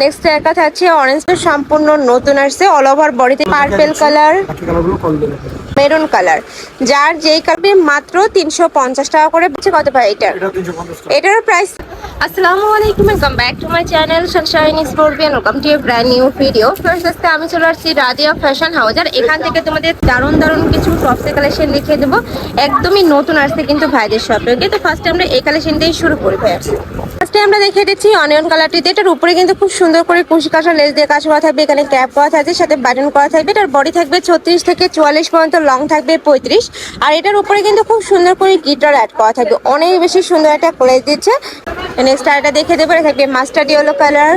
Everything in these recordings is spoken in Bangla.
নেক্সট একটা থাকছে অরেঞ্জ সম্পূর্ণ নতুন আসছে অল ওভার বডিতে পার্পেল কালার মেরুন কালার যার যেই কাপে মাত্র তিনশো পঞ্চাশ টাকা করে হচ্ছে কত পাই এটার? প্রাইস আসসালামু আলাইকুম welcome back to my channel sunshine sportian welcome to a brand new video first আজকে আমি চলে আসছি রাদিয়া ফ্যাশন হাউস আর এখান থেকে তোমাদের দারুণ দারুণ কিছু টপসের কালেকশন লিখে দেবো। একদমই নতুন আসছে কিন্তু ভাইদের শপে ওকে তো ফার্স্টে আমরা এই কালেকশন দিয়েই শুরু করি ভাই ফার্স্টে আমরা দেখে দিচ্ছি অনিয়ন কালারটিতে এটার উপরে কিন্তু খুব সুন্দর করে কুশি কাঁচা, লেস দিয়ে কাজ করা থাকবে। এখানে ক্যাপ করা থাকবে, সাথে বাটন করা থাকবে। এটার বডি থাকবে ছত্রিশ থেকে চুয়াল্লিশ পর্যন্ত লং থাকবে পঁয়ত্রিশ। আর এটার উপরে কিন্তু খুব সুন্দর করে গিটার অ্যাড করা থাকবে। অনেক বেশি সুন্দর একটা ক্লেজ দিচ্ছে। নেক্সট এটা দেখে দেবো থাকবে মাস্টার্ড ইয়েলো কালার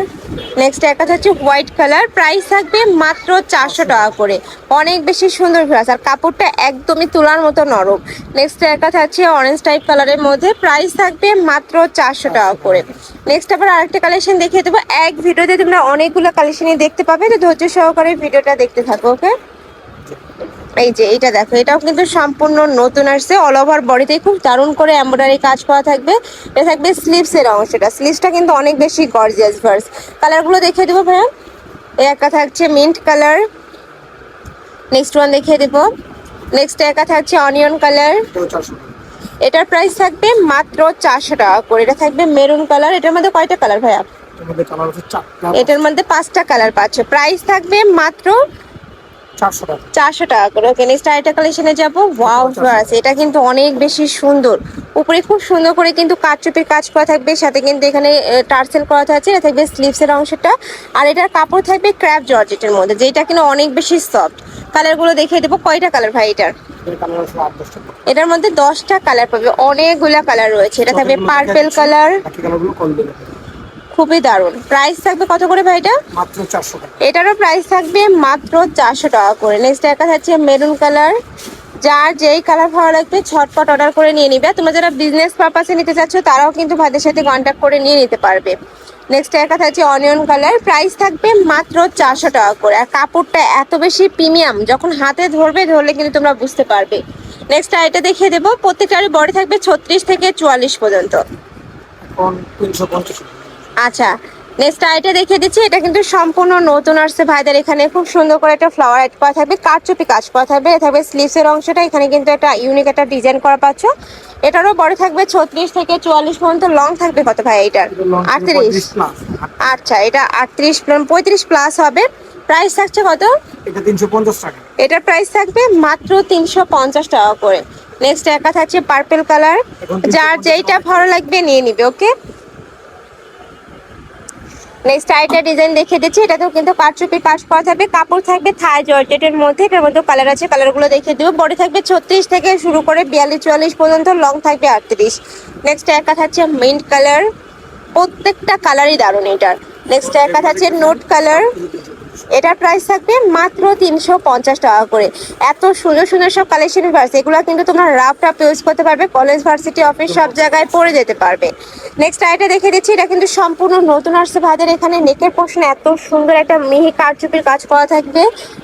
নেক্সট একটা হচ্ছে হোয়াইট কালার প্রাইস থাকবে মাত্র চারশো টাকা করে। অনেক বেশি সুন্দর ফ্লাস আর কাপড়টা একদমই তোলার মতো নরম। নেক্সট একটা থাকছে অরেঞ্জ টাইপ কালারের মধ্যে। প্রাইস থাকবে মাত্র চারশো টাকা করে। নেক্সট আবার আরেকটা কালেকশন দেখিয়ে দেবো। এক ভিডিওতে তোমরা অনেকগুলো কালেকশনই দেখতে পাবে, তো ধৈর্য সহকারে ভিডিওটা দেখতে থাকো ওকে এই যে এটা দেখো এটাও কিন্তু সম্পূর্ণ নতুন আসছে অল ওভার বডিতে খুব দারুণ করে এমব্রয়ডারি কাজ করা থাকবে। এটা থাকবে স্লিভস এর অংশটা স্লিভসটা কিন্তু অনেক বেশি গর্জিয়াস ভার্স কালারগুলো দেখিয়ে দেবো ভাইয়া। এই একটা থাকছে মিন্ট কালার নেক্সট ওয়ান দেখিয়ে দেবো। নেক্সট একা থাকছে অনিয়ন কালার এটার প্রাইস থাকবে মাত্র চারশো টাকা করে। এটা থাকবে মেরুন কালার এটার মধ্যে কয়টা কালার ভাইয়া? এটার মধ্যে পাঁচটা কালার পাচ্ছ। প্রাইস থাকবে মাত্র চারশো টাকা। করে। ওকে নেক্সট আরেকটা কালেকশনে যাব। ওয়াও ফ্লাস এটা কিন্তু অনেক বেশি সুন্দর। উপরে খুব সুন্দর করে কিন্তু কাঠচুপির কাজ করা থাকবে সাথে কিন্তু এখানে টার্সেল করা থাকছে এটা থাকবে স্লিভসের অংশটা। আর এটার কাপড় থাকবে ক্র্যাপ জর্জেটের মধ্যে যেটা কিন্তু অনেক বেশি সফট কালারগুলো দেখিয়ে দেবো কয়টা কালার ভাই এটার? এটার মধ্যে দশটা কালার পাবে অনেকগুলা কালার রয়েছে। এটা থাকবে পার্পেল কালার বাকি কালারগুলো কল দেবে খুবই দারুণ। প্রাইস থাকবে কত করে ভাই এটা? মাত্র চারশো টাকা। এটারও প্রাইস থাকবে মাত্র চারশো টাকা করে। নেক্সট একটা থাকছে মেরুন কালার যার যেই কালার ভালো লাগবে ছটপট অর্ডার করে নিয়ে নিবে। তোমরা যারা বিজনেস পারপাসে নিতে চাচ্ছ তারাও কিন্তু ভাইদের সাথে কন্ট্যাক্ট করে নিয়ে নিতে পারবে। নেক্সট একটা থাকছে অনিয়ন কালার প্রাইস থাকবে মাত্র চারশো টাকা করে। আর কাপড়টা এত বেশি প্রিমিয়াম যখন হাতে ধরবে ধরলে কিন্তু তোমরা বুঝতে পারবে। নেক্সট এটা দেখিয়ে দেবো। প্রত্যেকটারই বডি থাকবে ছত্রিশ থেকে চুয়াল্লিশ পর্যন্ত। এখন তিনশো পঞ্চাশ টাকা। আচ্ছা নেক্সট আইটা দেখিয়ে দিচ্ছি এটা কিন্তু সম্পূর্ণ নতুন আসছে ভাইদের এখানে। খুব সুন্দর করে একটা ফ্লাওয়ার অ্যাড করা থাকবে কারচুপি কাজ করা থাকবে। থাকবে স্লিভসের অংশটা এখানে কিন্তু একটা ইউনিক একটা ডিজাইন করা পাচ্ছ। এটারও বড় থাকবে ছত্রিশ থেকে চুয়াল্লিশ পর্যন্ত লং থাকবে কত ভাই এইটার? এটা লং আটত্রিশ। আচ্ছা এটা আটত্রিশ পঁয়ত্রিশ প্লাস হবে। প্রাইস থাকছে কত? এটা তিনশো পঞ্চাশ টাকা। এটার প্রাইস থাকবে মাত্র তিনশো পঞ্চাশ টাকা করে। নেক্সট একা থাকছে পার্পেল কালার যার যেইটা ভালো লাগবে নিয়ে নিবে ওকে নেক্সট আইটা ডিজাইন দেখিয়ে দিচ্ছি, এটাতেও কিন্তু কাঠচুপি পাশ করা থাকবে কাপড় থাকবে থাই জর্জেটের মধ্যে, এটার মধ্যে কালার আছে কালারগুলো দেখিয়ে দেবো। বডি থাকবে ছত্রিশ থেকে শুরু করে বিয়াল্লিশ চুয়াল্লিশ পর্যন্ত লং থাকবে আটত্রিশ। নেক্সট একা থাকছে মিন্ট কালার প্রত্যেকটা কালারই দারুণ এটার। নেক্সট একা থাকছে নোট কালার এটার প্রাইস থাকবে মাত্র তিনশো পঞ্চাশ টাকা করে। এত সুন্দর সুন্দর সব কালেকশন ভার্স এগুলো কিন্তু তোমরা রাফ টাফ ইউজ করতে পারবে। কলেজ ভার্সিটি অফিস সব জায়গায় পরে যেতে পারবে। নেক্সট আইটা দেখে দিচ্ছি, এটা কিন্তু সম্পূর্ণ নতুন আসছে ভাইদের এখানে। নেকের পোর্শন এত সুন্দর একটা মিহি কারচুপির কাজ করা থাকবে।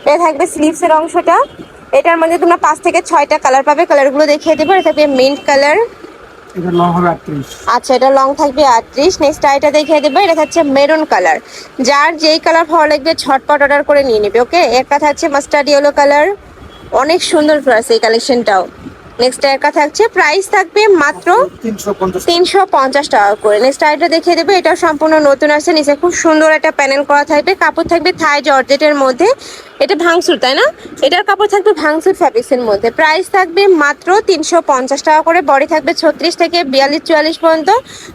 এটা থাকবে স্লিভসের অংশটা। এটার মধ্যে তোমরা পাঁচ থেকে ছয়টা কালার পাবে। কালারগুলো দেখিয়ে দেবো। এটা থাকবে মিন্ট কালার এটা লং হবে আটত্রিশ। আচ্ছা এটা লং থাকবে আটত্রিশ। নেক্সট আইটা দেখিয়ে দেব, এটা থাকছে মেরুন কালার যার যেই কালার ভালো লাগবে ঝটপট অর্ডার করে নিয়ে নেবে ওকে একটা থাকছে মাস্টার্ড ইয়েলো কালার অনেক সুন্দর ফ্লাস এই কালেকশনটাও নেক্সট একটা থাকছে প্রাইস থাকবে মাত্র তিনশো পঞ্চাশ টাকা করে। নেক্সট আইটা দেখিয়ে দেবো এটা সম্পূর্ণ নতুন আছে নিচে খুব সুন্দর একটা প্যানেল করা থাকবে, কাপড় থাকবে থাই জর্জেটের মধ্যে। এটা ভাঙসুর তাই না? এটার কাপড় থাকবে ভাঙসুর ফ্যাব্রিক্সের মধ্যে। প্রাইস থাকবে মাত্র তিনশো পঞ্চাশ টাকা করে বডি থাকবে ছত্রিশ থেকে বিয়াল্লিশ চুয়াল্লিশ পর্যন্ত,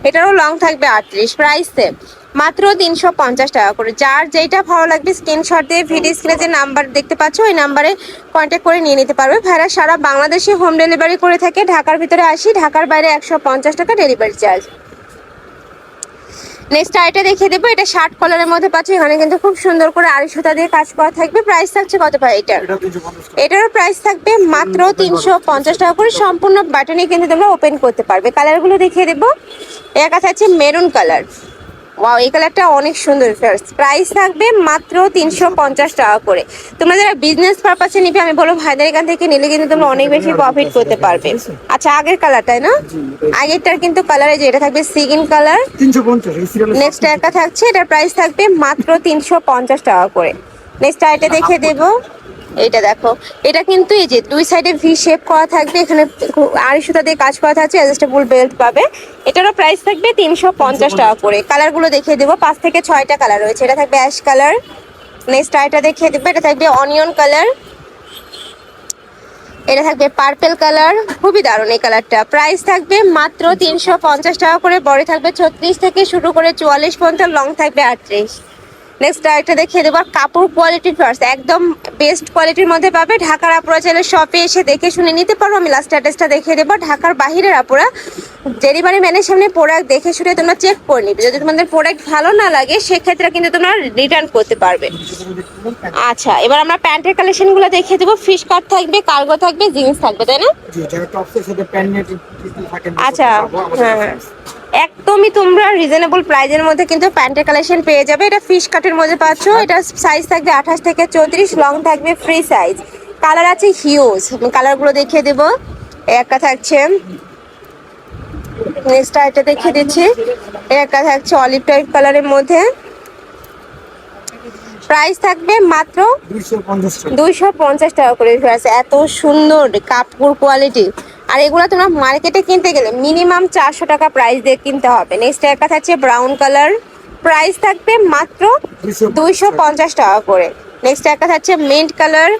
এটারও লং থাকবে আটত্রিশ। প্রাইস সেম মাত্র তিনশো পঞ্চাশ টাকা করে। যার যেটা ভালো লাগবে স্ক্রিনশট দিয়ে ভিডিও স্ক্রিনে যে নাম্বার দেখতে পাচ্ছ ওই নাম্বারে কন্ট্যাক্ট করে নিয়ে নিতে পারবে। ভাইরা সারা বাংলাদেশে হোম ডেলিভারি করে থাকে। ঢাকার ভিতরে আসি ঢাকার বাইরে একশো পঞ্চাশ টাকা ডেলিভারি চার্জ নেক্সট আইটা দেখিয়ে দেবো। এটা শার্ট কলারের মধ্যে পাচ্ছি। এখানে কিন্তু খুব সুন্দর করে আড়াই সুতা দিয়ে কাজ করা থাকবে। প্রাইস থাকছে কত ভাই এটার? এটারও প্রাইস থাকবে মাত্র তিনশো পঞ্চাশ টাকা করে। সম্পূর্ণ বাটনে কিন্তু তোমরা ওপেন করতে পারবে। কালারগুলো দেখিয়ে দেবো। একা থাকছে মেরুন কালার ওয়াও এই কালারটা অনেক সুন্দর ফার্স্ট প্রাইস থাকবে মাত্র তিনশো পঞ্চাশ টাকা করে। তোমরা যারা বিজনেস পারপাসে নিবে আমি বলব ভাইদের এখান থেকে নিলে কিন্তু তোমরা অনেক বেশি প্রফিট করতে পারবে। আচ্ছা আগের কালারটাই না? আগেরটার কিন্তু কালারে যে এটা থাকবে সিগিন কালার। নেক্সট একটা থাকছে এটার প্রাইস থাকবে মাত্র তিনশো পঞ্চাশ টাকা করে। নেক্সট আইটা দেখে দেবো। এইটা দেখো। এটা কিন্তু এই যে দুই সাইডে ভি শেপ করা থাকবে, এখানে আড়ি সুতা দিয়ে কাজ করা থাকছে অ্যাডজাস্টেবল বেল্ট পাবে। এটারও প্রাইস থাকবে তিনশো পঞ্চাশ টাকা করে। কালারগুলো দেখিয়ে দেবো, পাঁচ থেকে ছয়টা কালার রয়েছে। এটা থাকবে অ্যাশ কালার নেক্সট আইটা দেখিয়ে দেবো, এটা থাকবে অনিয়ন কালার এটা থাকবে পার্পেল কালার খুবই দারুণ এই কালারটা প্রাইস থাকবে মাত্র তিনশো পঞ্চাশ টাকা করে, বড় থাকবে ছত্রিশ থেকে শুরু করে চুয়াল্লিশ পর্যন্ত লং থাকবে আটত্রিশ। নেক্সট আরেকটা দেখিয়ে দেবো। কাপড় কোয়ালিটি ফার্স্ট একদম বেস্ট কোয়ালিটির মধ্যে পাবে। ঢাকার আপুরা চাইলে শপে এসে দেখে শুনে নিতে পারো। আমি লাস্ট অ্যাড্রেসটা দেখিয়ে দেবো। ঢাকার বাহিরের আপুরা ডেলিভারি ম্যানের সামনে প্রোডাক্ট দেখে শুনে তোমরা চেক করে নিবে। যদি তোমাদের প্রোডাক্ট ভালো না লাগে সেক্ষেত্রে কিন্তু তোমরা রিটার্ন করতে পারবে। আচ্ছা এবার আমরা প্যান্টের কালেকশনগুলো দেখিয়ে দেবো। ফিশ কাট থাকবে কার্গো থাকবে জিন্স থাকবে তাই না? আচ্ছা হ্যাঁ হ্যাঁ। একদমই তোমরা রিজনেবল প্রাইজের মধ্যে কিন্তু প্যান্টের কালেকশন পেয়ে যাবে। এটা ফিশ কাটের মধ্যে পাচ্ছ। এটা সাইজ থাকবে আঠাশ থেকে চৌত্রিশ লং থাকবে ফ্রি সাইজ কালার আছে হিউজ আমি কালারগুলো দেখিয়ে দেবো। একটা থাকছে নেক্সট এটা দেখিয়ে দিচ্ছি। একটা থাকছে অলিভ টাইপ কালারের মধ্যে। প্রাইস থাকবে মাত্র দুইশো পঞ্চাশ টাকা। করে এত সুন্দর কাপড় কোয়ালিটি আর এগুলো তোমরা মার্কেটে কিনতে গেলে মিনিমাম চারশো টাকা প্রাইস দিয়ে কিনতে হবে। নেক্সট একটা থাকছে ব্রাউন কালার প্রাইস থাকবে মাত্র দুইশো পঞ্চাশ টাকা করে। নেক্সট একটা থাকছে মিন্ট কালার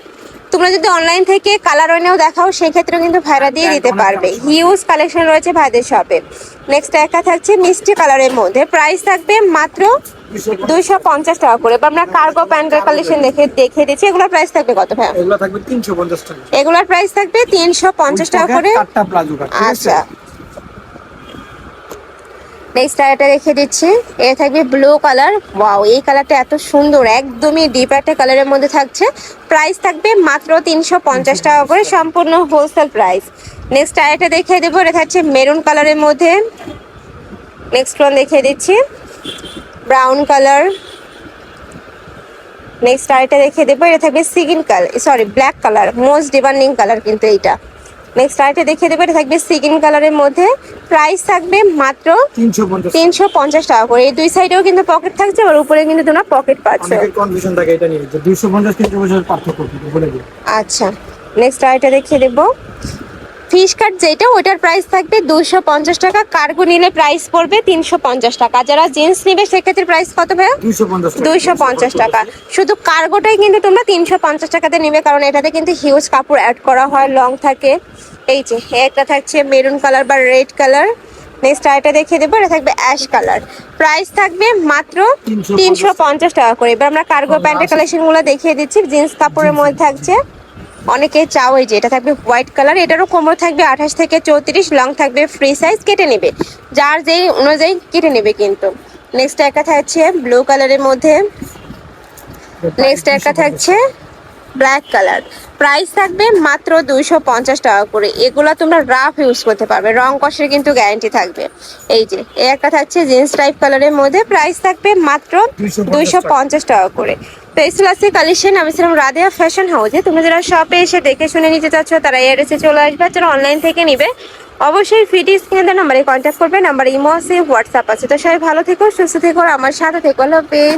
তোমরা যদি অনলাইন থেকে কালার এনেও দেখাও সেক্ষেত্রেও কিন্তু ভাড়া দিয়ে দিতে পারবে। হিউজ কালেকশন রয়েছে ভাইদের শপে নেক্সট একটা থাকছে মিষ্টি কালারের মধ্যে। প্রাইস থাকবে মাত্র দুইশো পঞ্চাশ টাকা করে। বা আমরা কার্গো প্যান্টের কালেকশন দেখে দেখে দিচ্ছি। এগুলোর প্রাইস থাকবে কত ভাই এগুলো থাকবে তিনশো পঞ্চাশ টাকা। এগুলোর প্রাইস থাকবে তিনশো পঞ্চাশ টাকা করে। আচ্ছা। নেক্সট আরেকটা রেখে দিচ্ছি। এটা থাকবে ব্লু কালার ওয়াও এই কালারটা এত সুন্দর একদমই ডিপ একটা কালারের মধ্যে থাকছে। প্রাইস থাকবে মাত্র তিনশো পঞ্চাশ টাকা করে সম্পূর্ণ হোলসেল প্রাইস নেক্সট আরেকটা দেখিয়ে দেবো। এটা থাকছে মেরুন কালারের মধ্যে। নেক্সট ওয়ান দেখিয়ে দিচ্ছি। ব্রাউন কালার নেক্সট আরেকটা দেখিয়ে দেবো এটা থাকবে সিগিন colour sorry black colour most demanding colour কিন্তু এইটা। নেক্সট আরেকটা দেখিয়ে দেবো এটা থাকবে সিগিন কালারের মধ্যে। প্রাইস থাকবে মাত্র তিনশো পঞ্চাশ টাকা। করে। এই দুই সাইডেও কিন্তু পকেট থাকছে আর উপরে কিন্তু তোমরা পকেট পাচ্ছ। অনেকের কনফিউশন থাকে এটা নিয়ে। দুইশো পঞ্চাশ তিনশো পঞ্চাশ পার্থক্য কি? বলে দিই। আচ্ছা নেক্সট আরেকটা দেখিয়ে দেবো। ফিশ কাট যেটা ওইটার প্রাইস থাকবে দুশো পঞ্চাশ টাকা। কার্গো নিলে প্রাইস পড়বে তিনশো পঞ্চাশ টাকা। যারা জিন্স নিবে সেক্ষেত্রে প্রাইস কত ভাই দুইশো পঞ্চাশ টাকা। দুইশো পঞ্চাশ টাকা। শুধু কার্গোটাই কিন্তু তোমরা তিনশো পঞ্চাশ টাকাতে নিবে কারণ এটাতে কিন্তু হিউজ কাপড় অ্যাড করা হয় লং থাকে। এই যে একটা থাকছে মেরুন কালার বা রেড কালার নেক্সট আরেকটা দেখিয়ে দেবো এটা থাকবে অ্যাশ কালার প্রাইস থাকবে মাত্র তিনশো পঞ্চাশ টাকা করে। এবার আমরা কার্গো প্যান্টের কালেকশনগুলো দেখিয়ে দিচ্ছি। জিন্স কাপড়ের মধ্যে থাকছে। অনেকে চাও এই যে, এটা থাকবে হোয়াইট কালার এটারও কোমর থাকবে আঠাশ থেকে চৌত্রিশ লং থাকবে ফ্রি সাইজ কেটে নেবে। যার যেই অনুযায়ী কেটে নেবে কিন্তু। নেক্সট একটা থাকছে ব্লু কালারের মধ্যে। নেক্সট একটা থাকছে ব্ল্যাক কালার। প্রাইস থাকবে মাত্র দুইশো পঞ্চাশ টাকা করে। এগুলো তোমরা রাফ ইউজ করতে পারবে। রং কষের কিন্তু গ্যারান্টি থাকবে। এই যে, এই একটা থাকছে জিন্স টাইপ কালারের মধ্যে। প্রাইস থাকবে মাত্র দুইশো পঞ্চাশ টাকা করে। তো এই কালেকশন আমি ছিলাম রাধেয়া ফ্যাশন হাউসে তুমি যারা শপে এসে দেখে শুনে নিতে চাচ্ছ, তারা এসে চলে আসবে। যারা অনলাইন থেকে নিবে, অবশ্যই ফিটি স্ক্রিনের নাম্বারে কন্ট্যাক্ট করবে। নাম্বার ইমো আছে হোয়াটসঅ্যাপ আছে। তো সবাই ভালো থেকো, সুস্থ থেকো আমার সাথে থেকো। হাফেজ।